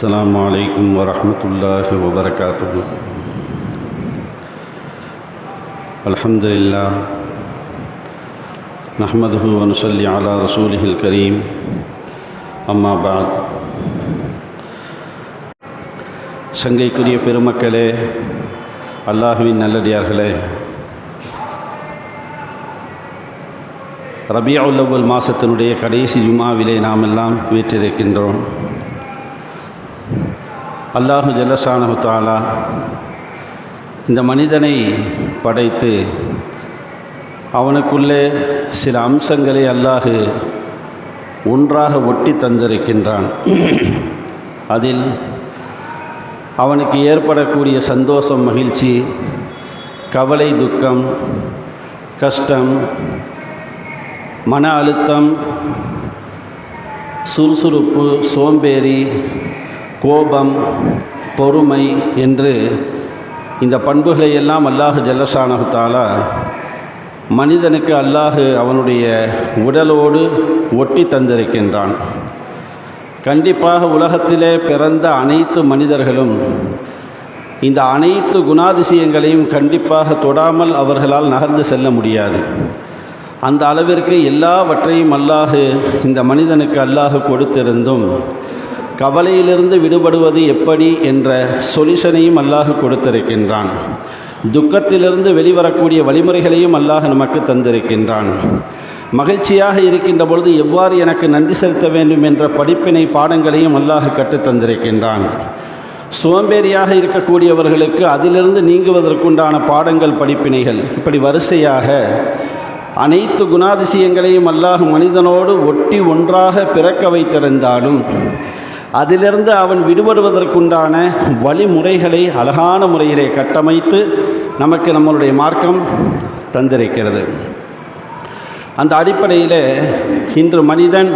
السلام عليكم ورحمة الله وبركاته الحمد لله نحمده ونصلي على رسوله الكريم أما بعد சங்கைக்குரிய பெருமக்களே அல்லாஹுவின் நல்லடியார்களே ரபியாவுல்லவல் மாதத்தினுடைய கடைசி ஜுமாவிலே நாம் எல்லாம் வீற்றிருக்கின்றோம் அல்லாஹு ஜல்லசானு தாலா இந்த மனிதனை படைத்து அவனுக்குள்ளே சில அம்சங்களை அல்லாஹு ஒன்றாக ஒட்டி தந்திருக்கின்றான். அதில் அவனுக்கு ஏற்படக்கூடிய சந்தோஷம் மகிழ்ச்சி கவலை துக்கம் கஷ்டம் மன அழுத்தம் சுறுசுறுப்பு சோம்பேறி கோபம் பொறுமை என்று இந்த பண்புகளை எல்லாம் அல்லாஹு ஜல்லஷானஹு மனிதனுக்கு அல்லாஹு அவனுடைய உடலோடு ஒட்டி தந்திருக்கின்றான். கண்டிப்பாக உலகத்திலே பிறந்த அனைத்து மனிதர்களும் இந்த அனைத்து குணாதிசயங்களையும் கண்டிப்பாக தொடாமல் அவர்களால் நகர்ந்து செல்ல முடியாது. அந்த அளவிற்கு எல்லாவற்றையும் அல்லாஹு இந்த மனிதனுக்கு அல்லாஹு கொடுத்திருந்தும் கவலையிலிருந்து விடுபடுவது எப்படி என்ற சொல்யூஷனையும் அல்லாஹ் கொடுத்திருக்கின்றான். துக்கத்திலிருந்து வெளிவரக்கூடிய வழிமுறைகளையும் அல்லாஹ் நமக்கு தந்திருக்கின்றான். மகிழ்ச்சியாக இருக்கின்ற பொழுது எவ்வாறு எனக்கு நன்றி செலுத்த வேண்டும் என்ற படிப்பினை பாடங்களையும் அல்லாஹ் கற்றுத்தந்திருக்கின்றான் சோம்பேறியாக இருக்கக்கூடியவர்களுக்கு அதிலிருந்து நீங்குவதற்குண்டான பாடங்கள் படிப்பினைகள் இப்படி வரிசையாக அனைத்து குணாதிசயங்களையும் அல்லாஹ் மனிதனோடு ஒட்டி ஒன்றாக பிறக்க வைத்திருந்தாலும் அதிலிருந்து அவன் விடுபடுவதற்குண்டான வழிமுறைகளை அழகான முறையிலே கட்டமைத்து நமக்கு நம்மளுடைய மார்க்கம் தந்திருக்கிறது. அந்த அடிப்படையில் இன்று மனிதன்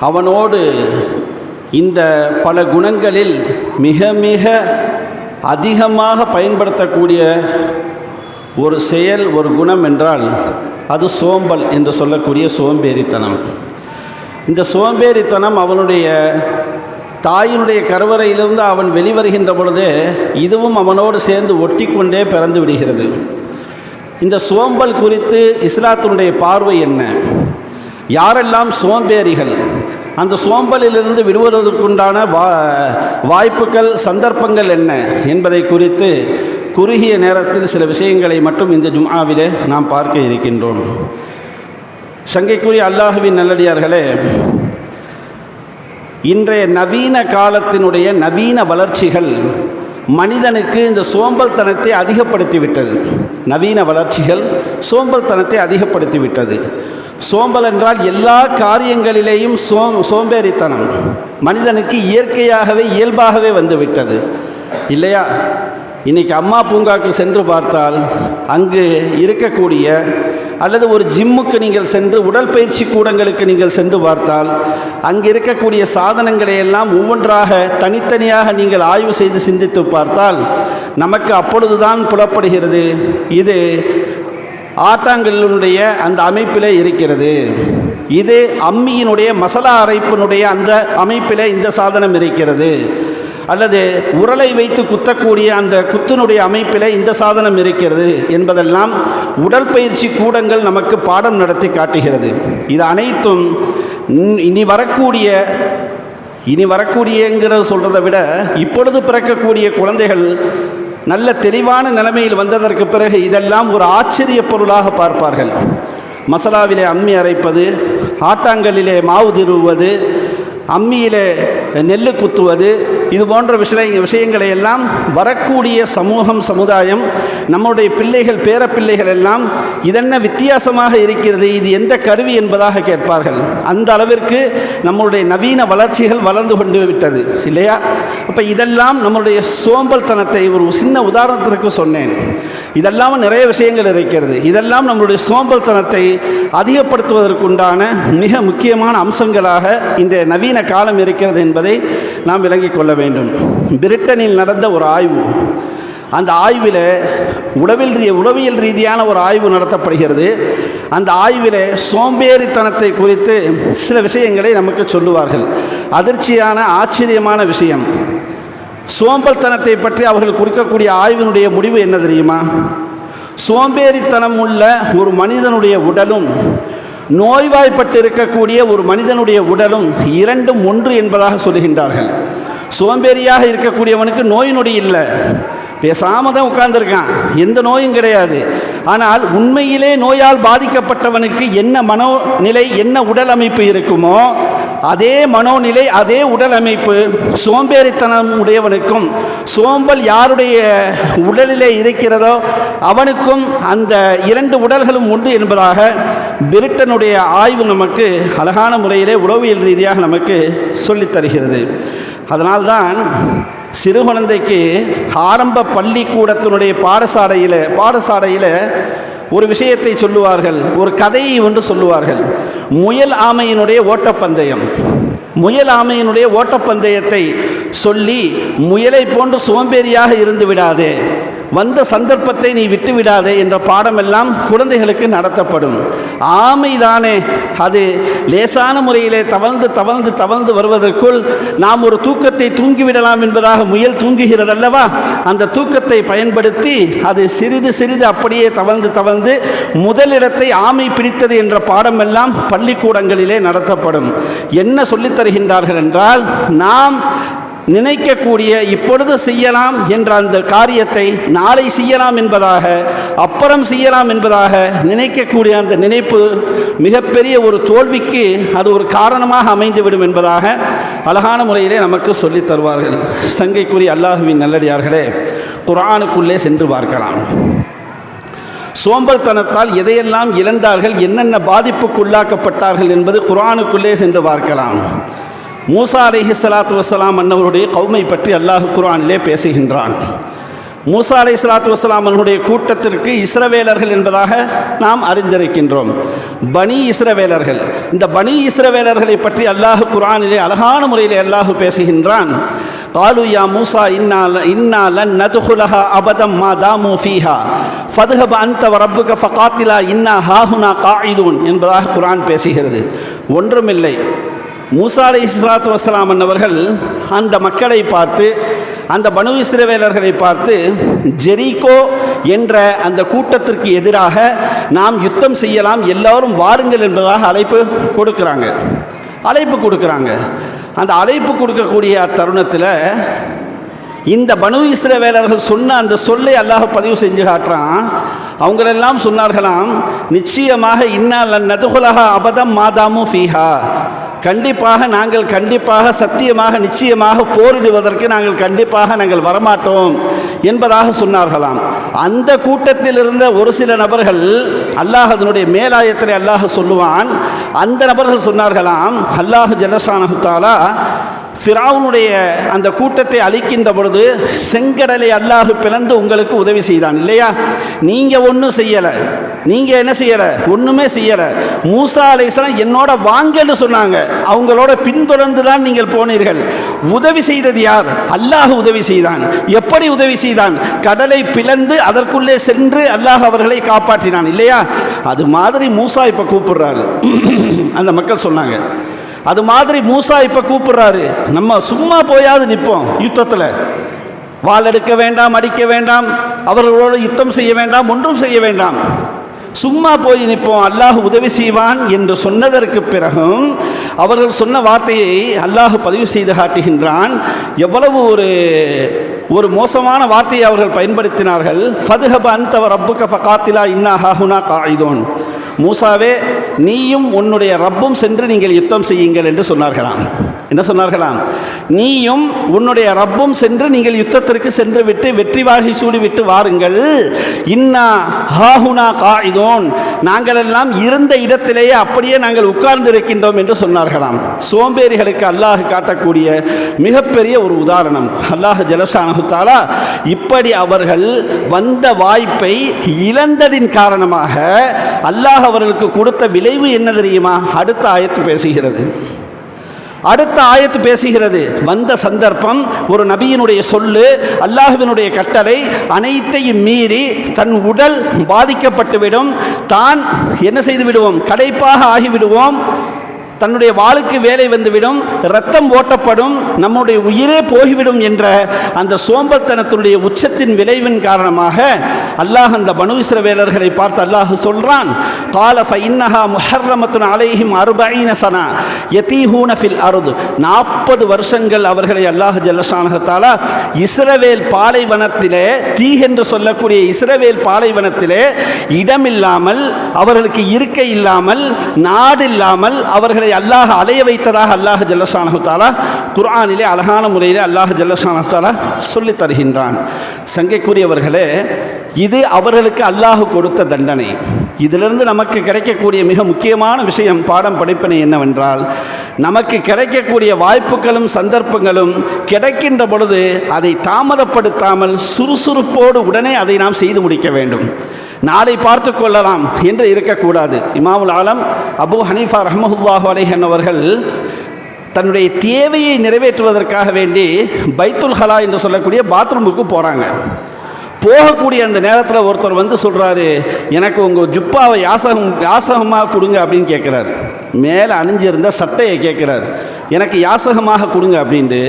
அவனோடு இந்த பல குணங்களில் மிக மிக அதிகமாக பயன்படுத்தக்கூடிய ஒரு செயல் ஒரு குணம் என்றால் அது சோம்பல் என்று சொல்லக்கூடிய சோம்பேறித்தனம். இந்த சோம்பேறித்தனம் அவனுடைய தாயினுடைய கருவறையிலிருந்து அவன் வெளிவருகின்ற பொழுது இதுவும் அவனோடு சேர்ந்து ஒட்டி கொண்டே பிறந்து விடுகிறது. இந்த சோம்பல் குறித்து இஸ்லாத்தினுடைய பார்வை என்ன? யாரெல்லாம் சோம்பேறிகள் அந்த சோம்பலிலிருந்து விடுவதற்குண்டான வா வாய்ப்புகள் சந்தர்ப்பங்கள் என்ன என்பதை குறித்து குறுகிய நேரத்தில் சில விஷயங்களை மட்டும் இந்த ஜும்ஆவிலே நாம் பார்க்க இருக்கின்றோம். சங்கைக்குரிய அல்லாஹுவின் நல்லடியார்களே இன்றைய நவீன காலத்தினுடைய நவீன வளர்ச்சிகள் மனிதனுக்கு இந்த சோம்பல்தனத்தை அதிகப்படுத்திவிட்டது. நவீன வளர்ச்சிகள் சோம்பல்தனத்தை அதிகப்படுத்திவிட்டது. சோம்பல் என்றால் எல்லா காரியங்களிலேயும் சோம் சோம்பேறித்தனம். மனிதனுக்கு இயற்கையாகவே இயல்பாகவே வந்துவிட்டது. இல்லையா? இன்றைக்கி அம்மா பூங்காக்கு சென்று பார்த்தால் அங்கு இருக்கக்கூடிய அல்லது ஒரு ஜிம்முக்கு நீங்கள் சென்று உடற்பயிற்சி கூடங்களுக்கு நீங்கள் சென்று பார்த்தால் அங்கே இருக்கக்கூடிய சாதனங்களை எல்லாம் ஒவ்வொன்றாக தனித்தனியாக நீங்கள் ஆய்வு செய்து சிந்தித்து பார்த்தால் நமக்கு அப்பொழுதுதான் புலப்படுகிறது. இது ஆட்டாங்கல்லினுடைய அந்த அமைப்பில் இருக்கிறது. இது அம்மியினுடைய மசாலா அரைப்பினுடைய அந்த அமைப்பில் இந்த சாதனம் இருக்கிறது. அல்லது உரலை வைத்து குத்தக்கூடிய அந்த குத்தினுடைய அமைப்பில் இந்த சாதனம் இருக்கிறது என்பதெல்லாம் உடற்பயிற்சி கூடங்கள் நமக்கு பாடம் நடத்தி காட்டுகிறது. இது அனைத்தும் இனி வரக்கூடிய இனி வரக்கூடியங்கிறத சொல்கிறத விட இப்பொழுது பிறக்கக்கூடிய குழந்தைகள் நல்ல தெளிவான நிலைமையில் வந்ததற்கு பிறகு இதெல்லாம் ஒரு ஆச்சரிய பொருளாக பார்ப்பார்கள். மசாலாவிலே அம்மி அரைப்பது ஆட்டாங்கல்லிலே மாவு திருவுவது அம்மியிலே நெல் குத்துவது இது போன்ற விஷய விஷயங்களை எல்லாம் வரக்கூடிய சமூகம் சமுதாயம் நம்முடைய பிள்ளைகள் பேரப்பிள்ளைகள் எல்லாம் இதென்ன வித்தியாசமாக இருக்கிறது இது எந்த கருவி என்பதாக கேட்பார்கள். அந்த அளவிற்கு நம்முடைய நவீன வளர்ச்சிகள் வளர்ந்து கொண்டு விட்டது இல்லையா? அப்போ இதெல்லாம் நம்முடைய சோம்பல் தனத்தை ஒரு சின்ன உதாரணத்திற்கு சொன்னேன். இதெல்லாம் நிறைய விஷயங்கள் இருக்கிறது. இதெல்லாம் நம்மளுடைய சோம்பல்தனத்தை அதிகப்படுத்துவதற்குண்டான மிக முக்கியமான அம்சங்களாக இந்த நவீன காலம் இருக்கிறது என்பதை நாம் விளங்கிக் கொள்ள வேண்டும். பிரிட்டனில் நடந்த ஒரு ஆய்வு. அந்த ஆய்வில் உளவில் ரீ உளவியல் ரீதியான ஒரு ஆய்வு நடத்தப்படுகிறது. அந்த ஆய்வில் சோம்பேறித்தனத்தை குறித்து சில விஷயங்களை நமக்கு சொல்லுவார்கள். அதிர்ச்சியான ஆச்சரியமான விஷயம். சோம்பல்தனத்தை பற்றி அவர்கள் கொடுக்கக்கூடிய ஆய்வினுடைய முடிவு என்ன தெரியுமா? சோம்பேறித்தனம் உள்ள ஒரு மனிதனுடைய உடலும் நோய்வாய்ப்பட்டு இருக்கக்கூடிய ஒரு மனிதனுடைய உடலும் இரண்டும் ஒன்று என்பதாக சொல்லுகின்றார்கள். சோம்பேறியாக இருக்கக்கூடியவனுக்கு நோய் நொடி இல்லை. பேசாமல் தான் உட்கார்ந்துருக்கான். எந்த நோயும் கிடையாது. ஆனால் உண்மையிலே நோயால் பாதிக்கப்பட்டவனுக்கு என்ன மனோநிலை என்ன உடல் அமைப்பு இருக்குமோ அதே மனோநிலை அதே உடல் அமைப்பு சோம்பேறித்தனம் உடையவனுக்கும் சோம்பல் யாருடைய உடலிலே இருக்கிறதோ அவனுக்கும் அந்த இரண்டு உடல்களும் உண்டு என்பதாக பிரிட்டனுடைய ஆய்வு நமக்கு அழகான முறையிலே உளவியல் ரீதியாக நமக்கு சொல்லித் தருகிறது. அதனால்தான் சிறு குழந்தைக்கு ஆரம்ப பள்ளிக்கூடத்தினுடைய பாடசாலையில் பாடசாலையில் ஒரு விஷயத்தை சொல்லுவார்கள் ஒரு கதையை ஒன்று சொல்லுவார்கள். முயல் ஆமையினுடைய ஓட்டப்பந்தயம். முயல் ஆமையினுடைய ஓட்டப்பந்தயத்தை சொல்லி முயலை போன்று சோம்பேறியாக இருந்து விடாதே. வந்த சந்தர்ப்பத்தை நீ விட்டுவிடாதே என்ற பாடமெல்லாம் குழந்தைகளுக்கு நடத்தப்படும். ஆமைதானே அது லேசான முறையிலே தவழ்ந்து தவழ்ந்து தவழ்ந்து வருவதற்குள் நாம் ஒரு தூக்கத்தை தூங்கிவிடலாம் என்பதாக முயல் தூங்குகிறதல்லவா? அந்த தூக்கத்தை பயன்படுத்தி அது சிறிது சிறிது அப்படியே தவழ்ந்து தவழ்ந்து முதலிடத்தை ஆமை பிடித்தது என்ற பாடமெல்லாம் பள்ளிக்கூடங்களிலே நடத்தப்படும். என்ன சொல்லித் தருகின்றார்கள் என்றால் நாம் நினைக்கக்கூடிய இப்பொழுது செய்யலாம் என்ற அந்த காரியத்தை நாளை செய்யலாம் என்பதாக அப்புறம் செய்யலாம் என்பதாக நினைக்கக்கூடிய அந்த நினைப்பு மிகப்பெரிய ஒரு தோல்விக்கு அது ஒரு காரணமாக அமைந்துவிடும் என்பதாக அழகான முறையிலே நமக்கு சொல்லித் தருவார்கள். சங்கைக்குரிய அல்லாஹுவின் நல்லடியார்களே குரானுக்குள்ளே சென்று பார்க்கலாம். சோம்பல்தனத்தால் எதையெல்லாம் இழந்தார்கள் என்னென்ன பாதிப்புக்குள்ளாக்கப்பட்டார்கள் என்பது குரானுக்குள்ளே சென்று பார்க்கலாம். மூசா அலைஹி ஸலாத்து வசலாம் அன்னவருடைய கௌமை பற்றி அல்லாஹ் குர்ஆனிலே பேசுகின்றான் மூசா அலை சலாத்து வசலாம் அவர்களுடைய கூட்டத்திற்கு இஸ்ரவேலர்கள் என்பதாக நாம் அறிந்திருக்கின்றோம் பனி இஸ்ரவேலர்கள் இந்த பனி இஸ்ரவேலர்களை பற்றி அல்லாஹ் குர்ஆனிலே அழகான முறையில் அல்லாஹ் பேசுகின்றான் قالوا يا موسى إنا إنا لن ندخلها أبدا ما داموا فيها فاذهب أنت وربك فقاتلا إنا هاهنا قاعدون என்பதாக குர்ஆன் பேசுகிறது ஒன்றுமில்லை மூசா அலை இஸ்லாத்து வசலாம் அவர்கள் அந்த மக்களை பார்த்து அந்த பனு இஸ்ரவேலர்களை பார்த்து ஜெரிகோ என்ற அந்த கூட்டத்திற்கு எதிராக நாம் யுத்தம் செய்யலாம் எல்லாரும் வாருங்கள் என்பதாக அழைப்பு கொடுக்குறாங்க. அழைப்பு கொடுக்குறாங்க. அந்த அழைப்பு கொடுக்கக்கூடிய தருணத்தில் இந்த பனு இஸ்ரவேலர்கள் சொன்ன அந்த சொல்லை அல்லாஹ் பதிவு செஞ்சு காட்டுறான். அவங்களெல்லாம் சொன்னார்களாம் நிச்சயமாக இன்னால் நதுகுலக அபதம் மாதாமு ஃபீஹா. கண்டிப்பாக நாங்கள் கண்டிப்பாக சத்தியமாக நிச்சயமாக போரிடுவதற்கு நாங்கள் கண்டிப்பாக நாங்கள் வரமாட்டோம் என்பதாக சொன்னார்களாம். அந்த கூட்டத்தில் இருந்த ஒரு சில நபர்கள் அல்லாஹ் அதனுடைய மேலாயத்தில் அல்லாஹ் சொல்லுவான். அந்த நபர்கள் சொன்னார்களாம் அல்லாஹ் ஜலசானகுத்தாலா ஃபிராவுனுடைய அந்த கூட்டத்தை அழிக்கின்ற பொழுது செங்கடலை அல்லாஹ் பிளந்து உங்களுக்கு உதவி செய்தான். இல்லையா? நீங்கள் ஒன்றும் செய்யலை. நீங்கள் என்ன செய்யலை? ஒன்றுமே செய்யலை. மூசா அலைசலாம் என்னோட வாங்கன்னு சொன்னாங்க. அவங்களோட பின்தொடர்ந்து தான் நீங்கள் போனீர்கள். உதவி செய்தது யார்? அல்லாஹ் உதவி செய்தான். எப்படி உதவி செய்தான்? கடலை பிளந்து அதற்குள்ளே சென்று அல்லாஹ் அவர்களை காப்பாற்றினான். இல்லையா? அது மாதிரி மூசா இப்போ கூப்பிடுறாரு. அந்த மக்கள் சொன்னாங்க. அது மாதிரி மூசா இப்போ கூப்பிடுறாரு. நம்ம சும்மா போயாவது நிற்போம் யுத்தத்தில். வாள் எடுக்க வேண்டாம் அடிக்க வேண்டாம் அவர்களோடு யுத்தம் செய்ய வேண்டாம் ஒன்றும் செய்ய வேண்டாம். சும்மா போய் நிற்போம் அல்லாஹ் உதவி செய்வான் என்று சொன்னதற்கு பிறகும் அவர்கள் சொன்ன வார்த்தையை அல்லாஹ் பதிவு செய்து காட்டுகின்றான். எவ்வளவு ஒரு ஒரு மோசமான வார்த்தையை அவர்கள் பயன்படுத்தினார்கள். ஃபதுஹப அந்தவ அப்புக்க ஃபகாத்திலா இன்னா ஹாஹுனா காயிதோன். மூசாவே நீயும் உன்னுடைய ரப்பும் சென்று நீங்கள் யுத்தம் செய்யுங்கள் என்று சொன்னார்களாம். என்ன சொன்னார்களாம் நீயும் உன்னுடைய ரப்பும் சென்று நீங்கள் யுத்தத்திற்கு சென்று விட்டு வெற்றி வாகை சூடிவிட்டு வாருங்கள். இன்னா ஹாஹுனா காயிதோன். நாங்கள் எல்லாம் இருந்த இடத்திலேயே அப்படியே நாங்கள் உட்கார்ந்து இருக்கின்றோம் என்று சொன்னார்களாம். சோம்பேறிகளுக்கு அல்லாஹ் காட்டக்கூடிய மிகப்பெரிய ஒரு உதாரணம். அல்லாஹ் ஜலசானகுத்தாலா இப்படி அவர்கள் வந்த வாய்ப்பை இழந்ததின் காரணமாக அல்லாஹ் அவர்களுக்கு கொடுத்த விளைவு என்ன தெரியுமா? அடுத்த ஆயத்து பேசுகிறது. அடுத்த ஆயத்து பேசுகிறது. வந்த சந்தர்ப்பம் ஒரு நபியினுடைய சொல்லு அல்லாஹுவினுடைய கட்டளை அனைத்தையும் மீறி தன் உடல் பாதிக்கப்பட்டுவிடும். தான் என்ன செய்து விடுவோம் கடைப்பாக ஆகிவிடுவோம். தன்னுடைய வாளுக்கு வேலை வந்துவிடும் ரத்தம் ஓட்டப்படும் நம்முடைய உயிரே போய்விடும் என்ற அந்த சோம்பல்தனத்தினுடைய உச்சத்தின் விளைவின் காரணமாக அல்லாஹ் அந்த பனு இஸ்ரவேலர்களை பார்த்து அல்லாஹ் சொல்றான் கால ஃபைன்னஹா முஹர்ரமத்துன் அலைஹிம் அருபைன சனா யதீஹூன ஃபில் அருது. நாற்பது வருஷங்கள் அவர்களை அல்லாஹ் ஜல்லஷானகத்தாலா இஸ்ரவேல் பாலைவனத்திலே தீ என்று சொல்லக்கூடிய இஸ்ரவேல் பாலைவனத்திலே இடமில்லாமல் அவர்களுக்கு இருக்கை இல்லாமல் நாடில்லாமல் அவர்களை அல்லாஹ் அலைய வைத்ததாக அல்லாஹ் ஜல்லஷானு குர்ஆனிலே அழகான முறையில் அல்லாஹ் ஜல்லஷானு சொல்லி தருகின்றான். சங்கைக்குரியவர்களே இது அவர்களுக்கு அல்லாஹ் கொடுத்த தண்டனை. இதிலிருந்து நமக்கு கிடைக்கக்கூடிய மிக முக்கியமான விஷயம் பாடம் படிப்பினை என்னவென்றால் நமக்கு கிடைக்கக்கூடிய வாய்ப்புகளும் சந்தர்ப்பங்களும் கிடைக்கின்ற பொழுது அதை தாமதப்படுத்தாமல் சுறுசுறுப்போடு உடனே அதை நாம் செய்து முடிக்க வேண்டும். நாளை பார்த்து கொள்ளலாம் என்று இருக்கக்கூடாது. இமாமுல் ஆலம் அபு ஹனீஃபா ரஹமஹுல்லாஹு அலைஹன் அவர்கள் தன்னுடைய தேவையை நிறைவேற்றுவதற்காக வேண்டி பைத்துல் ஹலா என்று சொல்லக்கூடிய பாத்ரூமுக்கு போகிறாங்க போகக்கூடிய அந்த நேரத்தில் ஒருத்தர் வந்து சொல்கிறாரு எனக்கு உங்கள் ஜுப்பாவை யாசகம் யாசகமாக கொடுங்க அப்படின்னு கேட்குறாரு மேலே அணிஞ்சிருந்த சட்டையை கேட்குறாரு எனக்கு யாசகமாக கொடுங்க அப்படின்ட்டு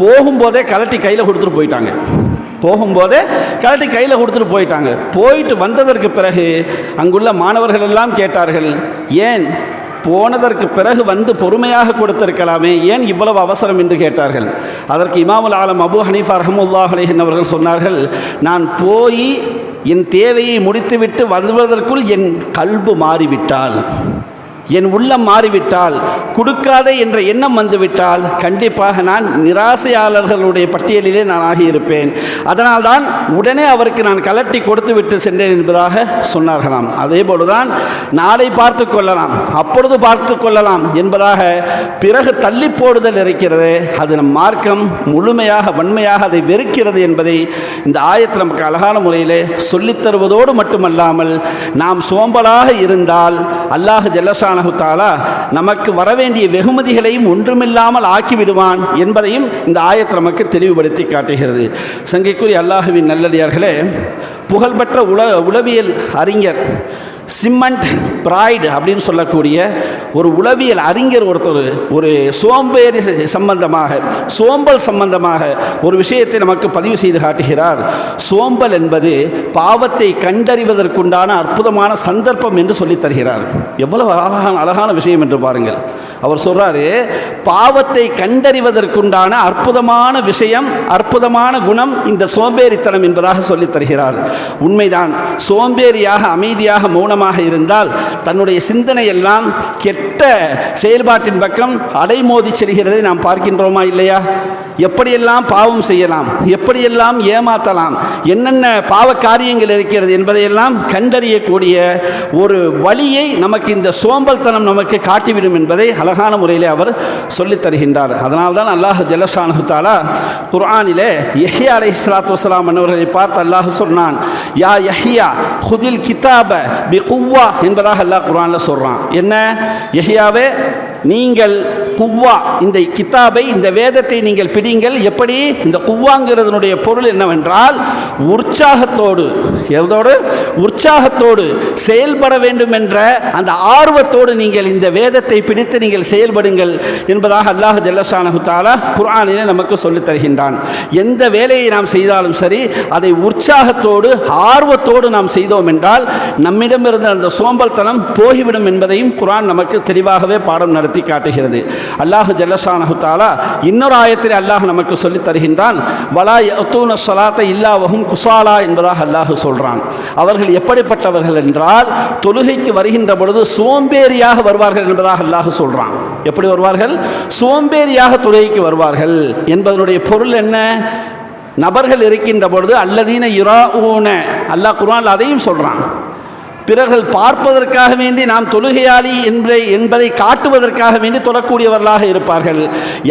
போகும்போதே கலட்டி கையில் கொடுத்துட்டு போயிட்டாங்க. போகும்போதே கலட்டி கையில் கொடுத்துட்டு போயிட்டாங்க. போயிட்டு வந்ததற்கு பிறகு அங்குள்ள மாணவர்கள் எல்லாம் கேட்டார்கள் ஏன் போனதற்கு பிறகு வந்து பொறுமையாக கொடுத்திருக்கலாமே? ஏன் இவ்வளவு அவசரம்? என்று கேட்டார்கள். அதற்கு இமாமுல் ஆலம் அபு ஹனீஃபா ரஹமுல்லாஹ் என்னவர்கள் அவர்கள் சொன்னார்கள் நான் போய் என் தேவையை முடித்துவிட்டு வருவதற்குள் என் கல்பு மாறிவிட்டால். என் உள்ளம் மாறிவிட்டால் கொடுக்காதே என்ற எண்ணம் வந்துவிட்டால் கண்டிப்பாக நான் நிராசையாளர்களுடைய பட்டியலிலே நான் ஆகியிருப்பேன். அதனால்தான் உடனே அவருக்கு நான் கலட்டி கொடுத்து விட்டு சென்றேன் என்பதாக சொன்னார்களாம். அதே போலதான் நாளை பார்த்து கொள்ளலாம் அப்பொழுது பார்த்து கொள்ளலாம் என்பதாக பிறகு தள்ளி போடுதல் இருக்கிறது. அது நம் மார்க்கம் முழுமையாக வன்மையாக அதை வெறுக்கிறது என்பதை இந்த ஆயத்தில் நமக்கு அழகான முறையிலே சொல்லித் தருவதோடு மட்டுமல்லாமல் நாம் சோம்பலாக இருந்தால் அல்லாஹ் ஜலசா தாலா நமக்கு வரவேண்டிய வெகுமதிகளையும் ஒன்றுமில்லாமல் ஆக்கிவிடுவான் என்பதையும் இந்த ஆயத்தில் நமக்கு தெளிவுபடுத்தி காட்டுகிறது. சங்கைக்குரிய அல்லாஹுவின் நல்லடியார்களே புகழ்பெற்ற உல உளவியல் அறிஞர் சிம்மண்ட் பிராய்டு அப்படின்னு சொல்லக்கூடிய ஒரு உளவியல் அறிஞர் ஒருத்தர் ஒரு சோம்பேறி ச- சம்பந்தமாக சோம்பல் சம்பந்தமாக ஒரு விஷயத்தை நமக்கு பதிவு செய்து காட்டுகிறார். சோம்பல் என்பது பாவத்தை கண்டறிவதற்குண்டான அற்புதமான சந்தர்ப்பம் என்று சொல்லித் தருகிறார். எவ்வளவு அழகான அழகான விஷயம் என்று பாருங்கள். அவர் சொல்றாரு பாவத்தை கண்டறிவதற்குண்டான அற்புதமான விஷயம் அற்புதமான குணம் இந்த சோம்பேறித்தனம் என்பதாக சொல்லித் தருகிறார். உண்மைதான் சோம்பேறியாக அமைதியாக மௌனமாக இருந்தால் தன்னுடைய சிந்தனை எல்லாம் கெட்ட செயல்பாட்டின் பக்கம் அலைமோதி செல்கிறதை நாம் பார்க்கின்றோமா இல்லையா? எப்படியெல்லாம் பாவம் செய்யலாம் எப்படியெல்லாம் ஏமாற்றலாம் என்னென்ன பாவ காரியங்கள் இருக்கிறது என்பதையெல்லாம் கண்டறியக்கூடிய ஒரு வழியை நமக்கு இந்த சோம்பல்தனம் நமக்கு காட்டிவிடும் என்பதை அழகான முறையிலே அவர் சொல்லித் தருகின்றார். அதனால்தான் அல்லாஹ் ஜல்லஷானு தாலா குர்ஆனிலே யஹ்யா அலை இஸ்லாத்து வசலாம் என்பவர்களை பார்த்து அல்லாஹ் சொன்னான் யா யஹ்யா ஹுதில் கிதாப பி குவ்வா என்பதாக அல்லாஹ் குர்ஆனில் சொல்கிறான் என்ன? யஹ்யாவே நீங்கள் குவ்வா இந்த கித்தாபை இந்த வேதத்தை நீங்கள் பிடிங்கள். எப்படி? இந்த குவ்வாங்கிறதனுடைய பொருள் என்னவென்றால் உற்சாகத்தோடு எதோடு உற்சாகத்தோடு செயல்பட வேண்டும் என்ற அந்த ஆர்வத்தோடு நீங்கள் இந்த வேதத்தை பிடித்து நீங்கள் செயல்படுங்கள் என்பதாக அல்லாஹ் ஜல்லஷானஹு தாலா குரானிலே நமக்கு சொல்லித் தருகின்றான். எந்த வேலையை நாம் செய்தாலும் சரி அதை உற்சாகத்தோடு ஆர்வத்தோடு நாம் செய்தோம் என்றால் நம்மிடமிருந்த அந்த சோம்பல்தனம் போய்விடும் என்பதையும் குரான் நமக்கு தெளிவாகவே பாடம் நடத்தி காட்டுகிறது. அல்லாஹு ஜல்லசானஹுத்தாலா இன்னொரு ஆயத்தில் அல்லாஹ் நமக்கு சொல்லித் தருகின்றான் வலா யத்தூன ஸலாத்தை இல்லாவகும் குசாலா என்பதாக அல்லாஹ் சொல்றான். அவர்கள் எப்படிப்பட்டவர்கள் என்றால் தொழுகைக்கு வருகின்ற பொழுது சோம்பேறியாக வருவார்கள் என்பதாக அல்லாஹ் சொல்றான். எப்படி வருவார்கள்? சோம்பேறியாக தொழுகைக்கு வருவார்கள். என்பதனுடைய பொருள் என்ன? நபர்கள் இருக்கின்ற பொழுது அல்லதீன இராஊன அல்லாஹ் குரான் அதையும் சொல்றான். பிறர்கள் பார்ப்பதற்காக வேண்டி நாம் தொழுகையாளி என்பதை என்பதை காட்டுவதற்காக வேண்டி தொழக்கூடியவர்களாக இருப்பார்கள்.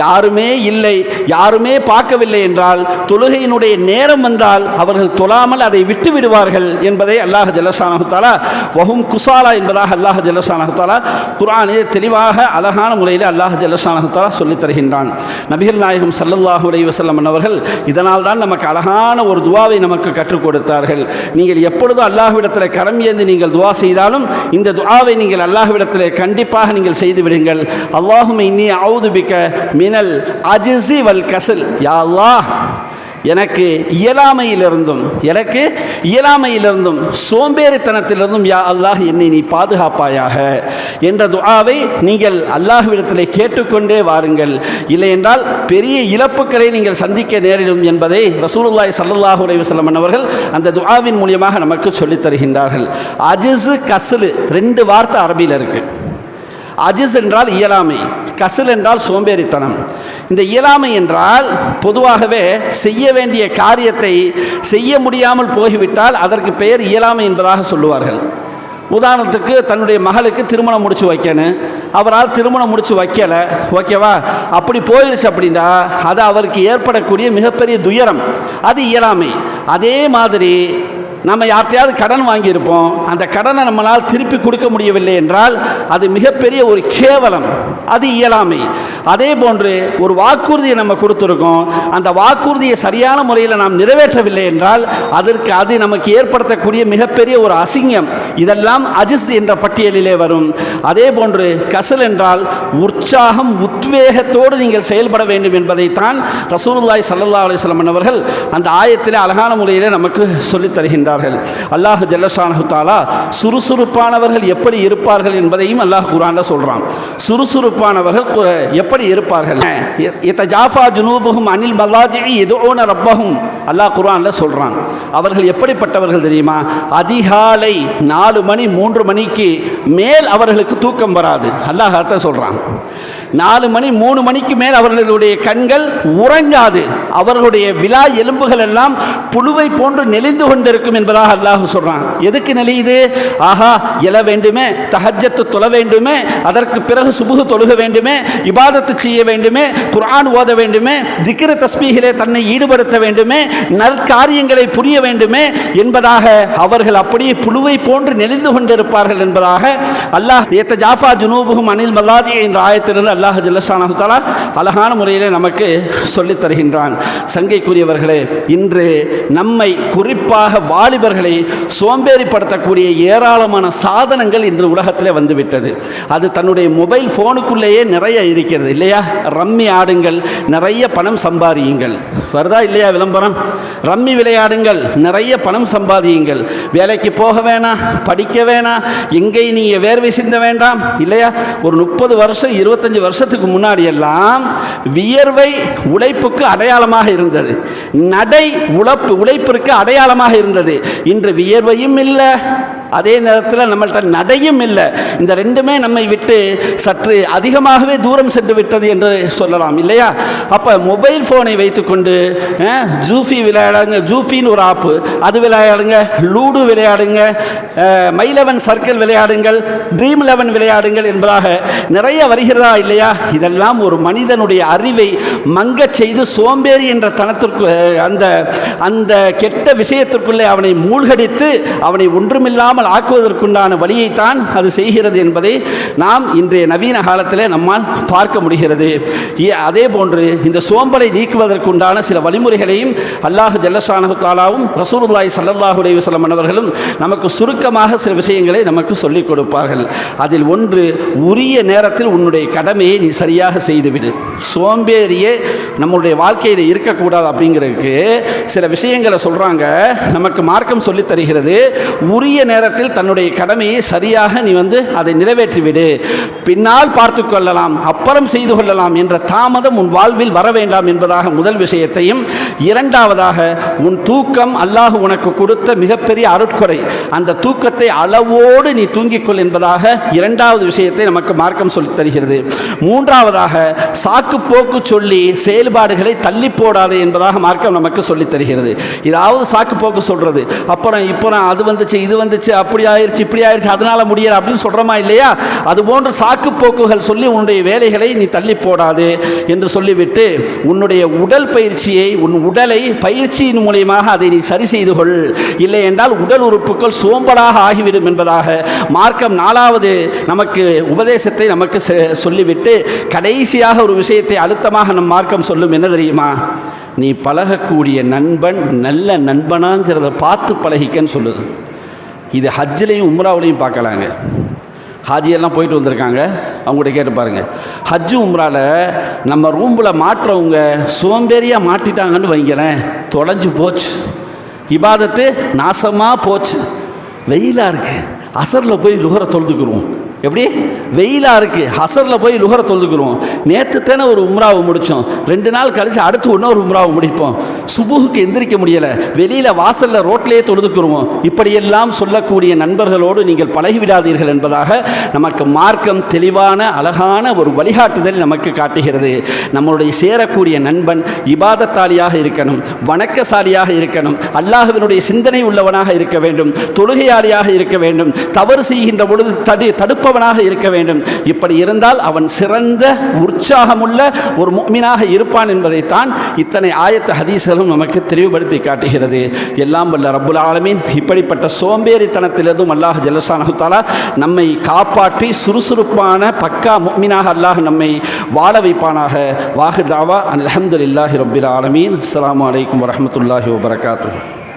யாருமே இல்லை யாருமே பார்க்கவில்லை என்றால் தொழுகையினுடைய நேரம் வந்தால் அவர்கள் தொழாமல் அதை விட்டு விடுவார்கள் என்பதை அல்லாஹ் ஜலசானகுத்தாலா வஹும் குசாலா என்பதாக அல்லாஹ் ஜலசானகுத்தாலா குரானே தெளிவாக அழகான முறையில் அல்லாஹ் ஜலசானகுத்தாலா சொல்லித் தருகின்றான். நபிகள் நாயகம் சல்லல்லாஹு அலைஹி வசல்லம் அவர்கள் இதனால் தான் நமக்கு அழகான ஒரு துவாவை நமக்கு கற்றுக் கொடுத்தார்கள். நீங்கள் எப்பொழுதும் அல்லாஹ்விடத்தில் கரம் ஏந்தி நீங்கள் நீங்கள் துவா செய்தாலும் இந்த துவாவை நீங்கள் அல்லாஹ்விடத்தில் கண்டிப்பாக நீங்கள் செய்து விடுங்கள். அல்லாஹும் இன்னி அவுதுபிக்க மினல் அஜிசி வல் கசல் யா அல்லாஹ் எனக்கு இயலாமையிலிருந்தும் எனக்கு இயலாமையிலிருந்தும் சோம்பேறித்தனத்திலிருந்தும் யா அல்லாஹ் என்னை நீ பாதுகாப்பாயாக என்ற துஆவை நீங்கள் அல்லாஹ்விடத்திலே கேட்டுக்கொண்டே வாருங்கள். இல்லையென்றால் பெரிய இழப்புக்களை நீங்கள் சந்திக்க நேரிடும் என்பதை ரசூலுல்லாய் சல்லாஹூ அலைஹி வஸல்லம் அவர்கள் அந்த துஆவின் மூலியமாக நமக்கு சொல்லித் தருகின்றார்கள். அஜிசு கசலு ரெண்டு வார்த்தை அரபியில் இருக்குது அஜிஸ் என்றால் இயலாமை கசில் என்றால் சோம்பேறித்தனம். இந்த இயலாமை என்றால் பொதுவாகவே செய்ய வேண்டிய காரியத்தை செய்ய முடியாமல் போய்விட்டால் அதற்கு பெயர் இயலாமை என்பதாக சொல்லுவார்கள். உதாரணத்துக்கு தன்னுடைய மகளுக்கு திருமணம் முடிச்சு வைக்கணும். அவரால் திருமணம் முடிச்சு வைக்கலை. ஓகேவா அப்படி போயிடுச்சு அப்படின்னா அது அவருக்கு ஏற்படக்கூடிய மிகப்பெரிய துயரம். அது இயலாமை. அதே மாதிரி நம்ம யார்கிட்டயாவது கடன் வாங்கியிருப்போம் அந்த கடனை நம்மளால் திருப்பி கொடுக்க முடியவில்லை என்றால் அது மிகப்பெரிய ஒரு கேவலம் அது இயலாமை. அதே போன்று ஒரு வாக்குறுதியை நம்ம கொடுத்துருக்கோம் அந்த வாக்குறுதியை சரியான முறையில் நாம் நிறைவேற்றவில்லை என்றால் அதற்கு அது நமக்கு ஏற்படுத்தக்கூடிய மிகப்பெரிய ஒரு அசிங்கம். இதெல்லாம் அஜிஸ் என்ற பட்டியலிலே வரும். அதே போன்று கசல் என்றால் உற்சாகம் உத்வேகத்தோடு நீங்கள் செயல்பட வேண்டும் என்பதைத்தான் ரசூலுல்லாய் சல்லல்லா அலிஸ்லாம் அவர்கள் அந்த ஆயத்தில் அழகான முறையில் நமக்கு சொல்லித் தருகின்றார்கள் அல்லாஹு ஜல்லஷானஹு தாலா சுறுசுறுப்பானவர்கள் எப்படி இருப்பார்கள் என்பதையும் அல்லாஹ் குரான்ல சொல்றான். சுறுசுறுப்பானவர்கள் எப்படி இருப்பார்கள்? இத்த ஜாஃபா ஜுனூபுகும் அனில் மல்லாஜி எதோன ரப்பகும் அல்லாஹ் குரான்ல சொல்றான். அவர்கள் எப்படிப்பட்டவர்கள் தெரியுமா? அதிகாலை நாலு மணி மூன்று மணிக்கு மேல் அவர்களுக்கு தூக்கம் வராது. அல்லாஹ் அர்த்தம் சொல்றான். நாலு மணி மூணு மணிக்கு மேல் அவர்களுடைய கண்கள் உறங்காது. அவர்களுடைய விழா எலும்புகள் எல்லாம் புழுவை போன்று நெளிந்து கொண்டிருக்கும் என்பதாக அல்லாஹ் சொல்றான். எதுக்கு நெளியுது ஆஹா எழ வேண்டுமே தஹஜத்து தொழ வேண்டுமே அதற்கு பிறகு சுபுகு தொழுக வேண்டுமே இபாதத்து செய்ய வேண்டுமே குரான் ஓத வேண்டுமே திக்கிர தஸ்பீகிலே தன்னை ஈடுபடுத்த வேண்டுமே நற்காரியங்களை புரிய வேண்டுமே என்பதாக அவர்கள் அப்படியே புழுவை போன்று நெளிந்து கொண்டிருப்பார்கள் என்பதாக அல்லாஹ் ஏத்த ஜாஃபா ஜுனூபுகும் அனில் மல்லாதி என்ற ஆயத்திலிருந்து அல்லாஹ் ஜல்லஷானஹு அழகான முறையில் நமக்கு சொல்லித் தருகின்றான். சங்கைக்குரியவர்களே இன்று நம்மை குறிப்பாக வாலிபர்களை சோம்பேறிப்படுத்தக்கூடிய ஏராளமான சாதனங்கள் இன்று உலகத்திலே வந்துவிட்டது. அது தன்னுடைய மொபைல் ஃபோனுக்குள்ளேயே நிறைய இருக்கிறது இல்லையா? ரம்மி ஆடுங்கள் நிறைய பணம் சம்பாதியுங்கள். வருதா இல்லையா விளம்பரம்? ரம்மி விளையாடுங்கள் நிறைய பணம் சம்பாதியுங்கள். வேலைக்கு போக வேணாம் படிக்க வேணாம் எங்கேயும் நீங்கள் வேர்வை சிந்த வேண்டாம் இல்லையா? ஒரு முப்பது வருஷம் இருபத்தஞ்சி வருஷத்துக்கு முன்னாடி எல்லாம் வியர்வை உழைப்புக்கு அடையாளமாக இருந்தது. நடை உழைப்பு உழைப்பிற்கு அடையாளமாக இருந்தது. இன்று வியர்வையும் இல்லை. அதே நேரத்தில் நம்மள்கிட்ட நடையும் இல்லை. இந்த ரெண்டுமே நம்மை விட்டு சற்று அதிகமாகவே தூரம் சென்று விட்டது என்று சொல்லலாம் இல்லையா? அப்போ மொபைல் ஃபோனை வைத்துக்கொண்டு ஜூஃபி விளையாடுங்க. ஜூஃபின்னு ஒரு ஆப்பு அது விளையாடுங்க. லூடு விளையாடுங்க. மைலவன் சர்க்கிள் விளையாடுங்கள். ட்ரீம் லெவன் விளையாடுங்கள் என்பதாக நிறைய வருகிறதா இல்லையா? இதெல்லாம் ஒரு மனிதனுடைய அறிவை மங்கச் செய்து சோம்பேறி என்ற தனத்திற்கு அந்த அந்த கெட்ட விஷயத்திற்குள்ளே அவனை மூழ்கடித்து அவனை ஒன்றுமில்லாமல் ஆக்குவதற்குண்டான வழியைத்தான் அது செய்கிறது என்பதை நாம் இன்றைய நவீன காலத்திலே நம்மால் பார்க்க முடிகிறது. அதே போன்று இந்த சோம்பலை நீக்குவதற்குண்டான சில வழிமுறைகளையும் அல்லாஹு ஜல்லஷானஹு தாலாவும் ரசூலுல்லாஹி ஸல்லல்லாஹு அலைஹி அவர்களும் நமக்கு சுருக்கமாக சில விஷயங்களை நமக்கு சொல்லிக் கொடுப்பார்கள். அதில் ஒன்று உரிய நேரத்தில் உன்னுடைய கடமையை நீ சரியாக செய்துவிடு. சோம்பேறியே நம்மளுடைய வாழ்க்கையில் இருக்கக்கூடாது அப்படிங்கிறதுக்கு சில விஷயங்களை சொல்கிறாங்க நமக்கு மார்க்கம் சொல்லித் தருகிறது உரிய நேரத்தில் தன்னுடைய கடமையை சரியாக நீ வந்து அதை நிறைவேற்றிவிடு. பின்னால் பார்த்து கொள்ளலாம் அப்புறம் செய்து கொள்ளலாம் என்ற தாமதம் உன் வாழ்வில் வர வேண்டாம் என்பதாக முதல் விஷயத்தையும் இரண்டாவதாக உன் தூக்கம் அல்லாஹ் உனக்கு கொடுத்த மிகப்பெரிய அருட்கொடை. அந்த தூக்கத்தை அளவோடு நீ தூங்கிக்கொள் என்பதாக இரண்டாவது விஷயத்தை நமக்கு மார்க்கம் சொல்லி தருகிறது. மூன்றாவதாக சாக்கு போக்கு சொல்லி சே செயல்பாடுகளை தள்ளி போடாதே என்பதாக மார்க்கம் நமக்கு சொல்லித் தருகிறது. இதாவது சாக்கு போக்கு சொல்றது. அப்புறம் இப்போ நான் அது வந்துச்சு இது வந்துச்சு அப்படி ஆயிடுச்சு இப்படி ஆயிடுச்சு அதனால முடியல அப்படின்னு சொல்றோமா இல்லையா? அது போன்ற சாக்கு போக்குகள் சொல்லி உன்னுடைய வேலைகளை நீ தள்ளி போடாது என்று சொல்லிவிட்டு உன்னுடைய உடல் பயிற்சியை உன் உடலை பயிற்சியின் மூலியமாக அதை நீ சரி செய்து கொள். இல்லை என்றால் உடல் உறுப்புகள் சோம்பலாக ஆகிவிடும் என்பதாக மார்க்கம் நாலாவது நமக்கு உபதேசத்தை நமக்கு சொல்லிவிட்டு கடைசியாக ஒரு விஷயத்தை அழுத்தமாக நம் மார்க்கம் சொல்லும் என்ன தெரியுமா? நீ பழகக்கூடிய நண்பன் நல்ல நண்பனாங்கிறத பார்த்து பழகிக்கன்னு சொல்லுது. இது ஹஜ்ஜிலையும் உம்ராவிலையும் பார்க்கலாங்க. ஹாஜியெல்லாம் போயிட்டு வந்திருக்காங்க. அவங்கள்ட்ட கேட்டு பாருங்கள் ஹஜ்ஜு உம்ராவில் நம்ம ரூம்பில் மாட்டுறவங்க சோம்பேறியாக மாட்டிட்டாங்கன்னு வைங்களேன் தொலைஞ்சு போச்சு. இபாதத்து நாசமாக போச்சு. வெயிலாக இருக்குது அசரில் போய் லுகரை தொழுதுக்குருவோம். எப்படி? வெயிலாக இருக்குது ஹசரில் போய் லுகரை தொழுதுக்குருவோம். நேற்று தானே ஒரு உம்ராவை முடித்தோம் ரெண்டு நாள் கழித்து அடுத்து இன்னொரு உம்ராவை முடிப்போம். சுபுகுக்கு எந்திரிக்க முடியலை. வெளியில் வாசலில் ரோட்லேயே தொழுதுக்குருவோம். இப்படியெல்லாம் சொல்லக்கூடிய நண்பர்களோடு நீங்கள் பழகிவிடாதீர்கள் என்பதாக நமக்கு மார்க்கம் தெளிவான அழகான ஒரு வழிகாட்டுதல் நமக்கு காட்டுகிறது. நம்மளுடைய சேரக்கூடிய நண்பன் இபாதத்தாளியாக இருக்கணும். வணக்கசாலியாக இருக்கணும். அல்லாஹுவினுடைய சிந்தனை உள்ளவனாக இருக்க வேண்டும். தொழுகையாளியாக இருக்க வேண்டும். தவறு செய்கின்ற பொழுது தடு இருப்பவனாக இருக்க வேண்டும். இப்படி இருந்தால் அவன் சிறந்த உற்சாகமுள்ள ஒரு முக்மினாக இருப்பான் என்பதைத்தான் இத்தனை ஆயத்த ஹதீஸ்களும் நமக்கு தெளிவுபடுத்தி காட்டுகிறது. எல்லாம் வல்ல ரப்புல் ஆலமீன். இப்படிப்பட்ட சோம்பேறித்தனத்திலிருந்தும் அல்லாஹ் ஜல்லசானஹு நம்மை காப்பாற்றி சுறுசுறுப்பான பக்கா முக்மினாக அல்லாஹ் நம்மை வாழ வைப்பானாக. வாஹிர் தாவா. அல்ஹம்துலில்லாஹி ஆலமீன். அஸ்லாம் அலைக்கும் வரமத்துல்லாஹி வபரகாத்து